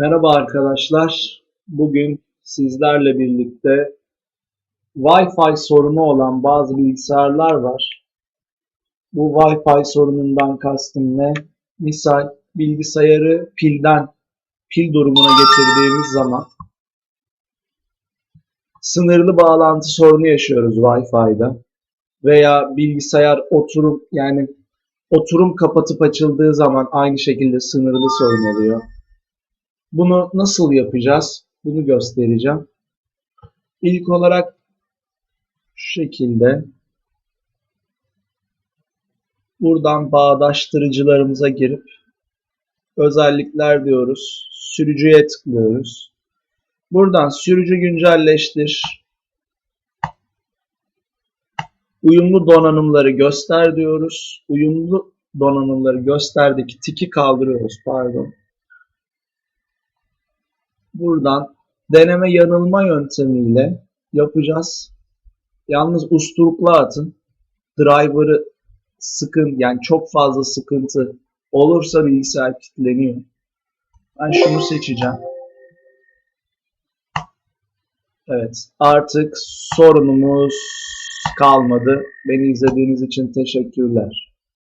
Merhaba arkadaşlar. Bugün sizlerle birlikte Wi-Fi sorunu olan bazı bilgisayarlar var. Bu Wi-Fi sorunundan kastım ne? Misal bilgisayarı pilden pil durumuna getirdiğimiz zaman sınırlı bağlantı sorunu yaşıyoruz Wi-Fi'da. Veya bilgisayar oturum yani oturum kapatıp açıldığı zaman aynı şekilde sınırlı sorun oluyor. Bunu nasıl yapacağız? Bunu göstereceğim. İlk olarak şu şekilde buradan bağdaştırıcılarımıza girip özellikler diyoruz. Sürücüye tıklıyoruz. Buradan sürücü güncelleştir. Uyumlu donanımları göster diyoruz. Uyumlu donanımları gösterdeki tiki kaldırıyoruz. Pardon. Buradan deneme yanılma yöntemiyle yapacağız. Yalnız usturuplu atın. Driver'ı sıkın yani çok fazla sıkıntı olursa bilgisayar kilitleniyor. Ben şunu seçeceğim. Evet artık sorunumuz kalmadı. Beni izlediğiniz için teşekkürler.